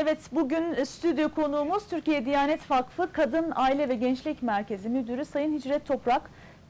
Evet bugün e, stüdyo konuğumuz Türkiye Diyanet Vakfı Kadın Aile ve Gençlik Merkezi Müdürü Sayın Hicret Toprak.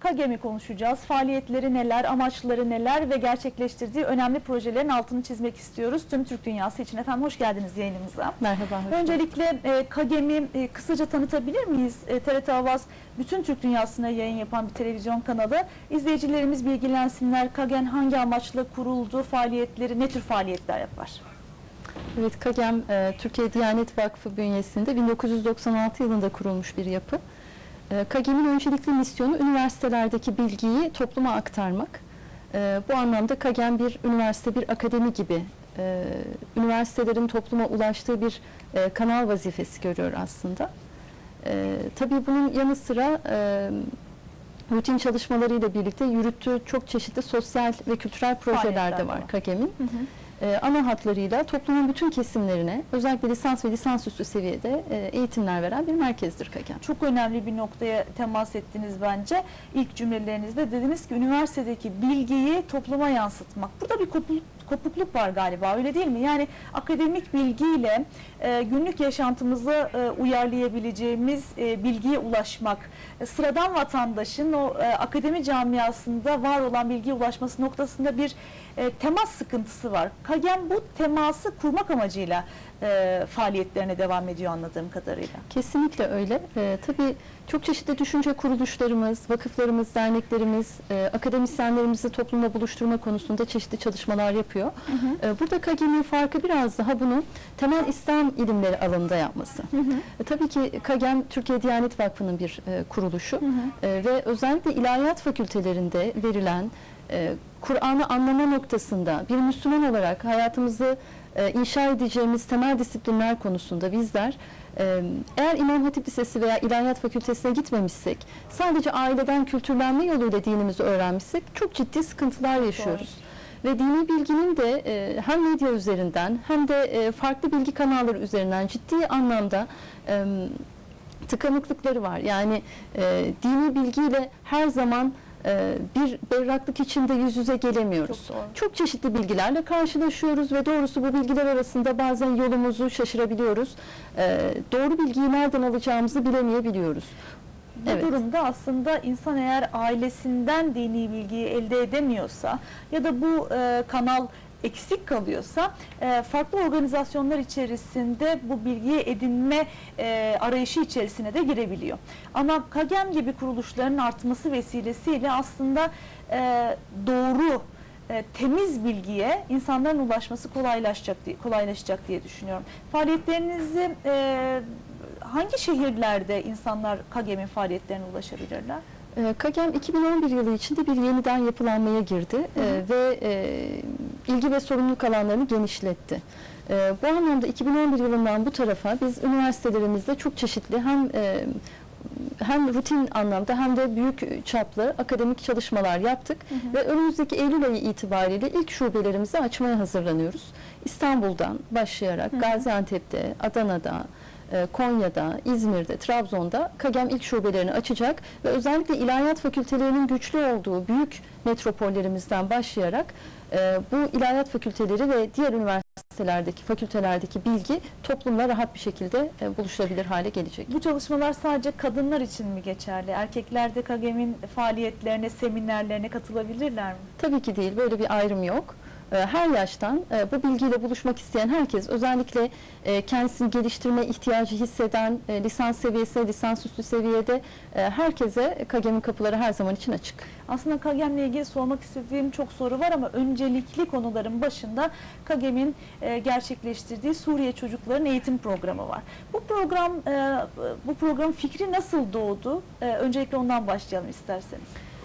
KAGEM'i konuşacağız. Faaliyetleri neler, amaçları neler ve gerçekleştirdiği önemli projelerin altını çizmek istiyoruz. Tüm Türk dünyası için efendim hoş geldiniz yayınımıza. Merhaba. Öncelikle e, KAGEM'i e, kısaca tanıtabilir miyiz? E, TRT Avaz bütün Türk dünyasına yayın yapan bir televizyon kanalı. İzleyicilerimiz bilgilensinler. KAGEM hangi amaçla kuruldu, faaliyetleri, ne tür faaliyetler yapar? Evet, KAGEM e, Türkiye Diyanet Vakfı bünyesinde 1996 yılında kurulmuş bir yapı. E, KAGEM'in öncelikli misyonu üniversitelerdeki bilgiyi topluma aktarmak. E, bu anlamda KAGEM bir üniversite, bir akademi gibi e, üniversitelerin topluma ulaştığı bir e, kanal vazifesi görüyor aslında. E, tabii bunun yanı sıra e, rutin çalışmalarıyla birlikte yürüttüğü çok çeşitli sosyal ve kültürel projeler de var. KAGEM'in. Ee, ana hatlarıyla toplumun bütün kesimlerine özellikle lisans ve lisansüstü seviyede e, eğitimler veren bir merkezdir KAGEM. Çok önemli bir noktaya temas ettiniz bence. İlk cümlelerinizde dediniz ki üniversitedeki bilgiyi topluma yansıtmak. Burada bir kopukluk, kopukluk var galiba öyle değil mi? Yani akademik bilgiyle e, günlük yaşantımızı e, uyarlayabileceğimiz e, bilgiye ulaşmak. E, sıradan vatandaşın o e, akademi camiasında var olan bilgiye ulaşması noktasında bir e, temas sıkıntısı var. KAGEM bu teması kurmak amacıyla e, faaliyetlerine devam ediyor anladığım kadarıyla. Kesinlikle öyle. Ee, tabii çok çeşitli düşünce kuruluşlarımız, vakıflarımız, derneklerimiz, e, akademisyenlerimizi toplumla buluşturma konusunda çeşitli çalışmalar yapıyor. Ee, burada KAGEM'in farkı biraz daha bunu temel İslam ilimleri alanında yapması. E, tabii ki KAGEM Türkiye Diyanet Vakfı'nın bir e, kuruluşu E, ve özellikle ilahiyat fakültelerinde verilen e, Kur'an'ı anlama noktasında bir Müslüman olarak hayatımızı e, inşa edeceğimiz temel disiplinler konusunda bizler e, eğer İmam Hatip Lisesi veya İlahiyat Fakültesine gitmemişsek, sadece aileden kültürlenme yoluyla dinimizi öğrenmişsek çok ciddi sıkıntılar yaşıyoruz. Ve dini bilginin de e, hem medya üzerinden hem de e, farklı bilgi kanalları üzerinden ciddi anlamda e, tıkanıklıkları var. Yani e, dini bilgiyle her zaman e, bir berraklık içinde yüz yüze gelemiyoruz. Çok doğru. Çok çeşitli bilgilerle karşılaşıyoruz ve doğrusu bu bilgiler arasında bazen yolumuzu şaşırabiliyoruz. E, doğru bilgiyi nereden alacağımızı bilemeyebiliyoruz. Bu Evet. durumda aslında insan eğer ailesinden dini bilgiyi elde edemiyorsa ya da bu e, kanal eksik kalıyorsa e, farklı organizasyonlar içerisinde bu bilgiyi edinme e, arayışı içerisine de girebiliyor. Ama KAGEM gibi kuruluşların artması vesilesiyle aslında e, doğru e, temiz bilgiye insanların ulaşması kolaylaşacak diye, kolaylaşacak diye düşünüyorum. Faaliyetlerinizi e, hangi şehirlerde insanlar KAGEM'in faaliyetlerine ulaşabilirler? E, KAGEM 2011 yılı içinde bir yeniden yapılanmaya girdi e, ve e, ilgi ve sorumluluk alanlarını genişletti. E, bu anlamda 2011 yılından bu tarafa biz üniversitelerimizde çok çeşitli hem e, hem rutin anlamda hem de büyük çaplı akademik çalışmalar yaptık ve önümüzdeki Eylül ayı itibariyle ilk şubelerimizi açmaya hazırlanıyoruz. İstanbul'dan başlayarak Gaziantep'te, Adana'da, Konya'da, İzmir'de, Trabzon'da KAGEM ilk şubelerini açacak ve özellikle ilahiyat fakültelerinin güçlü olduğu büyük metropollerimizden başlayarak e, bu ilahiyat fakülteleri ve diğer üniversitelerdeki, fakültelerdeki bilgi toplumla rahat bir şekilde e, buluşabilir hale gelecek. Bu çalışmalar sadece kadınlar için mi geçerli? Erkekler de KAGEM'in faaliyetlerine, seminerlerine katılabilirler mi? Tabii ki değil, böyle bir ayrım yok. E, Her yaştan e, bu bilgiyle buluşmak isteyen herkes, özellikle e, kendisini geliştirme ihtiyacı hisseden, e, lisans seviyesinde, lisansüstü seviyede herkese KAGEM'in kapıları her zaman için açık. Aslında KAGEM'le ilgili sormak istediğim çok soru var ama öncelikli konuların başında KAGEM'in e, gerçekleştirdiği Suriye çocukların eğitim programı var. Bu program, bu program fikri nasıl doğdu? Öncelikle ondan başlayalım isterseniz.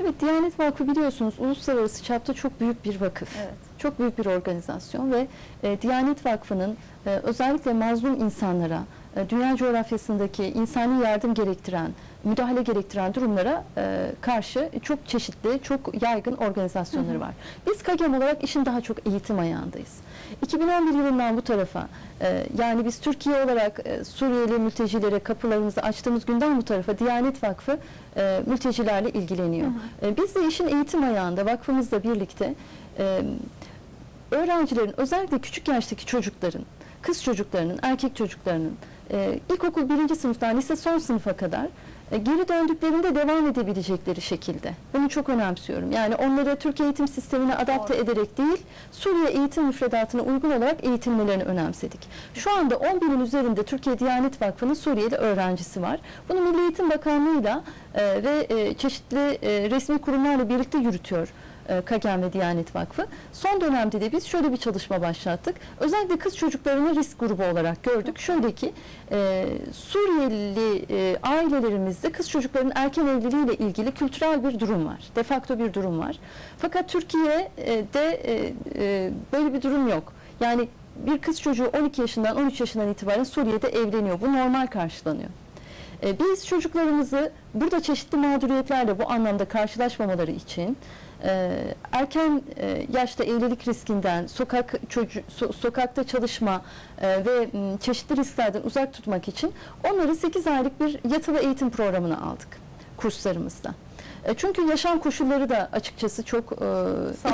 Evet, Diyanet Vakfı biliyorsunuz uluslararası çapta çok büyük bir vakıf. Evet. Çok büyük bir organizasyon ve e, Diyanet Vakfı'nın e, özellikle mazlum insanlara, dünya coğrafyasındaki insani yardım gerektiren, müdahale gerektiren durumlara e, karşı çok çeşitli, çok yaygın organizasyonları var. Biz KAGEM olarak işin daha çok eğitim ayağındayız. 2011 yılından bu tarafa e, yani biz Türkiye olarak e, Suriyeli mültecilere kapılarımızı açtığımız günden bu tarafa Diyanet Vakfı e, mültecilerle ilgileniyor. E, biz de işin eğitim ayağında vakfımızla birlikte e, öğrencilerin özellikle küçük yaştaki çocukların kız çocuklarının, erkek çocuklarının e, ilkokul birinci sınıftan lise son sınıfa kadar e, geri döndüklerinde devam edebilecekleri şekilde. Bunu çok önemsiyorum. Yani onları Türk eğitim sistemine adapte Doğru. ederek değil, Suriye eğitim müfredatına uygun olarak eğitilmelerini önemsedik. Şu anda 10 binin üzerinde Türkiye Diyanet Vakfı'nın Suriyeli öğrencisi var. Bunu Milli Eğitim Bakanlığı'yla e, ve e, çeşitli e, resmi kurumlarla birlikte yürütüyor. E, KAGEM ve Diyanet Vakfı. Son dönemde de biz şöyle bir çalışma başlattık. Özellikle kız çocuklarını risk grubu olarak gördük. Şöyle ki e, Suriyeli e, ailelerimizde kız çocukların erken evliliğiyle ilgili kültürel bir durum var. De facto bir durum var. Fakat Türkiye'de böyle bir durum yok. Yani bir kız çocuğu 12 yaşından 13 yaşından itibaren Suriye'de evleniyor. Bu normal karşılanıyor. Biz çocuklarımızı burada çeşitli mağduriyetlerle bu anlamda karşılaşmamaları için erken e, yaşta evlilik riskinden, sokak çocuğu, so- sokakta çalışma e, ve çeşitli risklerden uzak tutmak için onları 8 aylık bir yatılı eğitim programına aldık kurslarımızda. E, Çünkü yaşam koşulları da açıkçası çok e,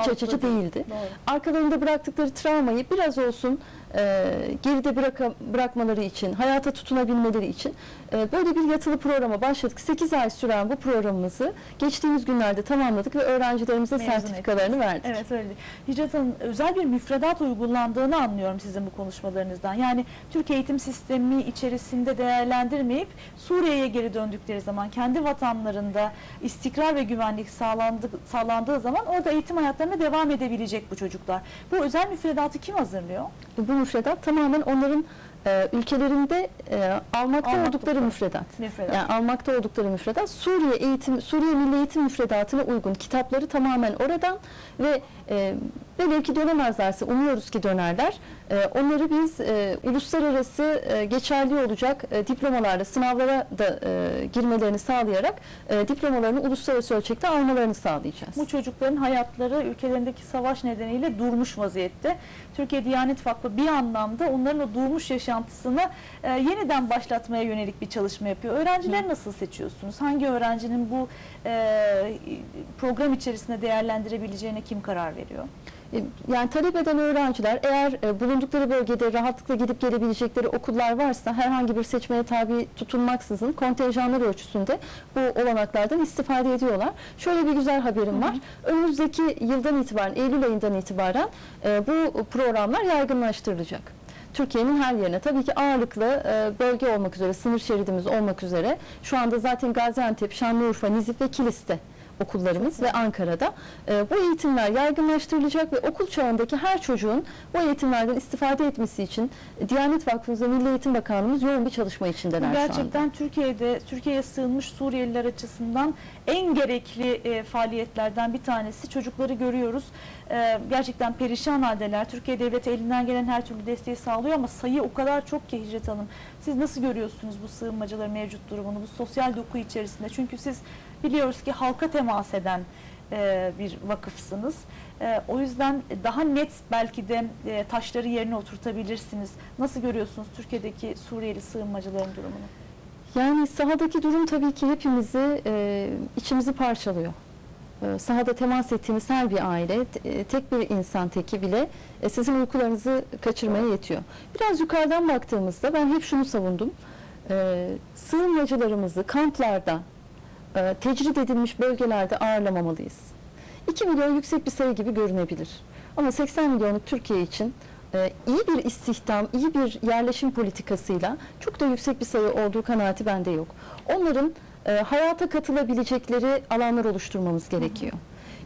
iç açıcı değil. değildi Doğru. arkalarında bıraktıkları travmayı biraz olsun e, geride bıraka- bırakmaları için, hayata tutunabilmeleri için e, böyle bir yatılı programa başladık. 8 ay süren bu programımızı geçtiğimiz günlerde tamamladık ve öğrencilerimize Mezun sertifikalarını verdik. Evet öyle. Hicret Hanım özel bir müfredat uygulandığını anlıyorum sizin bu konuşmalarınızdan. Yani Türk eğitim sistemi içerisinde değerlendirmeyip Suriye'ye geri döndükleri zaman kendi vatanlarında istikrar ve güvenlik sağlandı, sağlandığı zaman orada eğitim hayatlarına devam edebilecek bu çocuklar. Bu özel müfredatı kim hazırlıyor? Bu müfredat tamamen onların e, ülkelerinde e, almakta Almakta oldukları müfredat. Müfredat. Yani almakta oldukları müfredat Suriye eğitim Suriye Milli Eğitim Müfredatı'na uygun kitapları tamamen oradan ve e, velev ki dönemezlerse umuyoruz ki dönerler. E, onları biz e, uluslararası e, geçerli olacak e, diplomalarla sınavlara da e, girmelerini sağlayarak e, diplomalarını uluslararası ölçekte almalarını sağlayacağız. Bu çocukların hayatları ülkelerindeki savaş nedeniyle durmuş vaziyette. Türkiye Diyanet Vakfı bir anlamda onların o durmuş yaşantısını e, yeniden başlatmaya yönelik bir çalışma yapıyor. Öğrencileri nasıl seçiyorsunuz? Hangi öğrencinin bu e, program içerisinde değerlendirebileceğine kim karar veriyor? E, Yani talep eden öğrenciler eğer e, bulundukları bölgede rahatlıkla gidip gelebilecekleri okullar varsa herhangi bir seçmeye tabi tutulmaksızın kontenjanlar ölçüsünde bu olanaklardan istifade ediyorlar. Şöyle bir güzel haberim var. Önümüzdeki yıldan itibaren, Eylül ayından itibaren e, bu programlar yaygınlaştırılacak. Türkiye'nin her yerine tabii ki ağırlıklı e, bölge olmak üzere, sınır şeridimiz olmak üzere şu anda zaten Gaziantep, Şanlıurfa, Nizip ve Kilis'te okullarımız ve Ankara'da e, bu eğitimler yaygınlaştırılacak ve okul çağındaki her çocuğun bu eğitimlerden istifade etmesi için Diyanet Vakfımız ve Milli Eğitim Bakanlığımız yoğun bir çalışma içindeler. Gerçekten Türkiye'de Türkiye'ye sığınmış Suriyeliler açısından en gerekli e, faaliyetlerden bir tanesi. Çocukları görüyoruz. E, gerçekten perişan haldeler. Türkiye devleti elinden gelen her türlü desteği sağlıyor ama sayı o kadar çok ki Hicret Hanım. Siz nasıl görüyorsunuz bu sığınmacıların mevcut durumunu, bu sosyal doku içerisinde? Çünkü siz biliyoruz ki halka temas eden e, bir vakıfsınız. E, o yüzden daha net belki de e, taşları yerine oturtabilirsiniz. Nasıl görüyorsunuz Türkiye'deki Suriyeli sığınmacıların durumunu? Yani sahadaki durum tabii ki hepimizi e, içimizi parçalıyor. E, sahada temas ettiğiniz her bir aile, e, tek bir insan teki bile e, sizin uykularınızı kaçırmaya yetiyor. Biraz yukarıdan baktığımızda ben hep şunu savundum. E, sığınmacılarımızı kamplarda, e, tecrit edilmiş bölgelerde ağırlamamalıyız. 2 milyon yüksek bir sayı gibi görünebilir. Ama 80 milyonluk Türkiye için e, iyi bir istihdam, iyi bir yerleşim politikasıyla çok da yüksek bir sayı olduğu kanaati bende yok. Onların e, hayata katılabilecekleri alanlar oluşturmamız gerekiyor.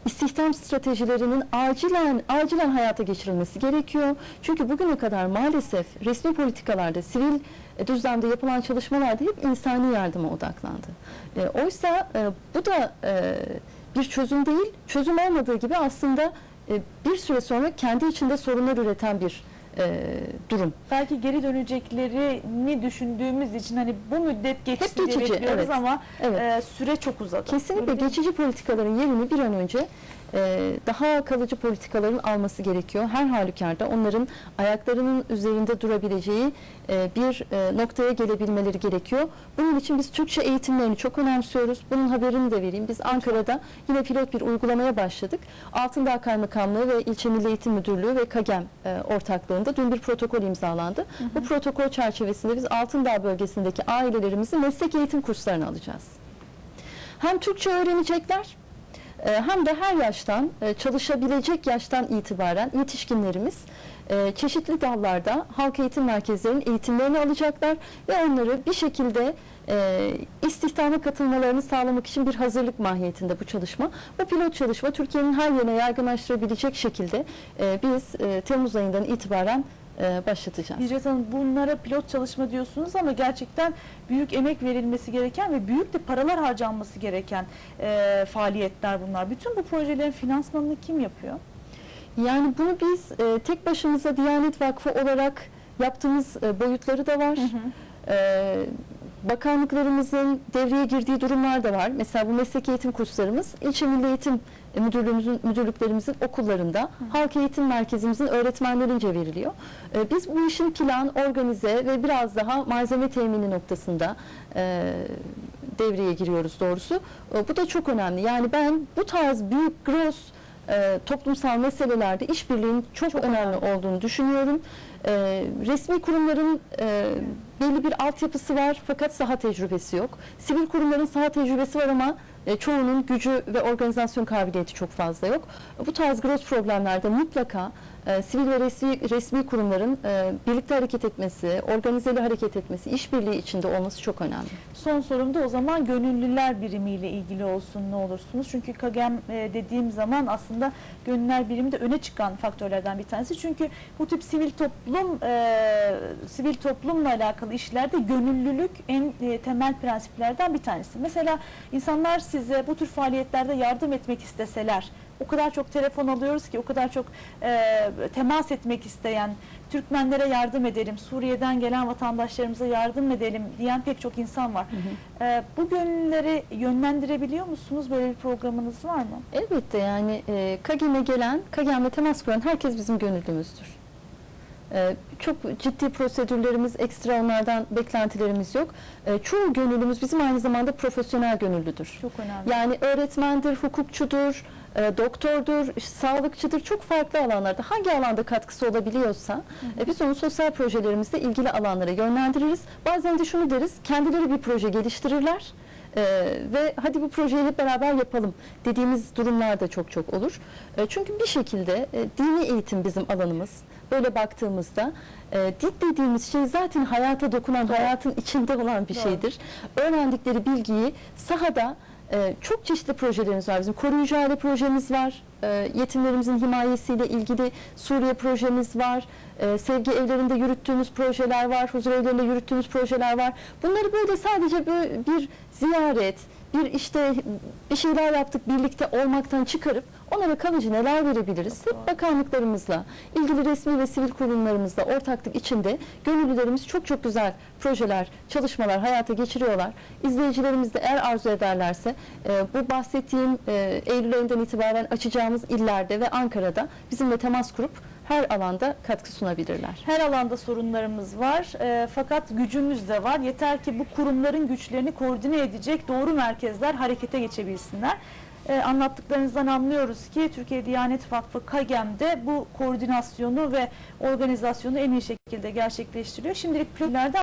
İstihdam stratejilerinin acilen acilen hayata geçirilmesi gerekiyor. Çünkü bugüne kadar maalesef resmi politikalarda, sivil e, düzlemde yapılan çalışmalarda hep insani yardıma odaklandı. E, oysa e, bu da e, bir çözüm değil, çözüm olmadığı gibi aslında e, bir süre sonra kendi içinde sorunlar üreten bir e, durum. belki geri döneceklerini düşündüğümüz için hani bu müddet geçsin diye geçici, bekliyoruz evet. ama Evet. e, süre çok uzadı. Kesinlikle Öyle geçici politikaların yerini bir an önce daha kalıcı politikaların alması gerekiyor. Her halükarda onların ayaklarının üzerinde durabileceği e, bir e, noktaya gelebilmeleri gerekiyor. Bunun için biz Türkçe eğitimlerini çok önemsiyoruz. Bunun haberini de vereyim. Biz Ankara'da yine pilot bir uygulamaya başladık. Altındağ Kaymakamlığı ve İlçe Milli Eğitim Müdürlüğü ve KAGEM e, ortaklığında dün bir protokol imzalandı. Bu protokol çerçevesinde biz Altındağ bölgesindeki ailelerimizi meslek eğitim kurslarına alacağız. Hem Türkçe öğrenecekler e, hem de her yaştan e, çalışabilecek yaştan itibaren yetişkinlerimiz e, çeşitli dallarda halk eğitim merkezlerinin eğitimlerini alacaklar ve onları bir şekilde e, istihdama katılmalarını sağlamak için bir hazırlık mahiyetinde bu çalışma. Bu pilot çalışma Türkiye'nin her yerine yaygınlaştırabilecek şekilde e, biz Temmuz ayından itibaren e, başlatacağız. Hicret Hanım bunlara pilot çalışma diyorsunuz ama gerçekten büyük emek verilmesi gereken ve büyük de paralar harcanması gereken e, faaliyetler bunlar. Bütün bu projelerin finansmanını kim yapıyor? Yani bunu biz e, tek başımıza Diyanet Vakfı olarak yaptığımız e, boyutları da var. E, bakanlıklarımızın devreye girdiği durumlar da var. Mesela bu meslek eğitim kurslarımız ilçe milli eğitim müdürlüğümüzün müdürlüklerimizin okullarında halk eğitim merkezimizin öğretmenlerince veriliyor. E, biz bu işin plan, organize ve biraz daha malzeme temini noktasında e, devreye giriyoruz doğrusu. E, bu da çok önemli. Yani ben bu tarz büyük gross e, toplumsal meselelerde işbirliğinin çok, Çok önemli, önemli. olduğunu düşünüyorum. E, resmi kurumların e, belli bir altyapısı var fakat saha tecrübesi yok. Sivil kurumların saha tecrübesi var ama e, çoğunun gücü ve organizasyon kabiliyeti çok fazla yok. Bu tarz gross problemlerde mutlaka e, sivil ve resmi, resmi kurumların e, birlikte hareket etmesi, organizeli hareket etmesi, işbirliği içinde olması çok önemli. Son sorum da o zaman gönüllüler birimiyle ilgili olsun ne olursunuz. Çünkü KAGEM e, dediğim zaman aslında gönüllüler birimi de öne çıkan faktörlerden bir tanesi. Çünkü bu tip sivil toplum e, sivil toplumla alakalı işlerde gönüllülük en e, temel prensiplerden bir tanesi. Mesela insanlar size bu tür faaliyetlerde yardım etmek isteseler o kadar çok telefon alıyoruz ki o kadar çok e, temas etmek isteyen Türkmenlere yardım edelim, Suriye'den gelen vatandaşlarımıza yardım edelim diyen pek çok insan var. E, bu gönüllüleri yönlendirebiliyor musunuz? Böyle bir programınız var mı? Elbette yani e, KAGEM'e gelen, KAGEM'le temas kuran herkes bizim gönüllümüzdür. E, çok ciddi prosedürlerimiz, ekstra onlardan beklentilerimiz yok. E, çoğu gönüllümüz bizim aynı zamanda profesyonel gönüllüdür. Çok önemli. Yani öğretmendir, hukukçudur, e, doktordur, işte sağlıkçıdır, çok farklı alanlarda hangi alanda katkısı olabiliyorsa e, biz onu sosyal projelerimizde ilgili alanlara yönlendiririz. Bazen de şunu deriz, kendileri bir proje geliştirirler. E, ve hadi bu projeyi hep beraber yapalım dediğimiz durumlar da çok çok olur. E, çünkü bir şekilde e, dini eğitim bizim alanımız. Böyle baktığımızda e, din dediğimiz şey zaten hayata dokunan, Doğru. hayatın içinde olan bir Doğru. şeydir. Öğrendikleri bilgiyi sahada ee, çok çeşitli projelerimiz var. Bizim koruyucu aile projemiz var. Ee, yetimlerimizin himayesiyle ilgili Suriye projemiz var. Ee, sevgi evlerinde yürüttüğümüz projeler var. Huzur evlerinde yürüttüğümüz projeler var. Bunları böyle sadece bir, bir ziyaret, bir işte bir şeyler yaptık birlikte olmaktan çıkarıp onlara kalıcı neler verebiliriz? Hep bakanlıklarımızla, ilgili resmi ve sivil kurumlarımızla ortaklık içinde gönüllülerimiz çok çok güzel projeler, çalışmalar hayata geçiriyorlar. İzleyicilerimiz de eğer arzu ederlerse e, bu bahsettiğim e, Eylül ayından itibaren açacağımız illerde ve Ankara'da bizimle temas kurup her alanda katkı sunabilirler. Her alanda sorunlarımız var e, fakat gücümüz de var. Yeter ki bu kurumların güçlerini koordine edecek doğru merkezler harekete geçebilsinler. E, anlattıklarınızdan anlıyoruz ki Türkiye Diyanet Vakfı KAGEM'de bu koordinasyonu ve organizasyonu en iyi şekilde gerçekleştiriyor. Şimdilik pilotlardan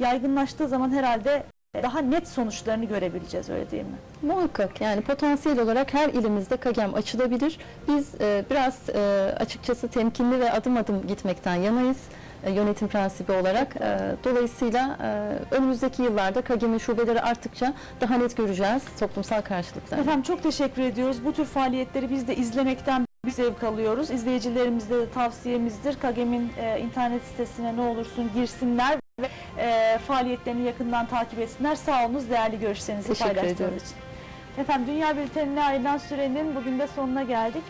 yaygınlaştığı zaman herhalde daha net sonuçlarını görebileceğiz öyle değil mi? Muhakkak yani potansiyel olarak her ilimizde KAGEM açılabilir. Biz e, biraz e, açıkçası temkinli ve adım adım gitmekten yanayız e, yönetim prensibi olarak. E, dolayısıyla e, önümüzdeki yıllarda KAGEM'in şubeleri arttıkça daha net göreceğiz toplumsal karşılıklarını. Efendim çok teşekkür ediyoruz. Bu tür faaliyetleri biz de izlemekten bir zevk alıyoruz. İzleyicilerimizde de tavsiyemizdir. Kagem'in e, internet sitesine ne olursun girsinler ve e, faaliyetlerini yakından takip etsinler. Sağ olunuz değerli görüşlerinizi Teşekkür paylaştığınız ediyorum. için. Efendim Dünya Bülteni'ne ayrılan sürenin bugün de sonuna geldik.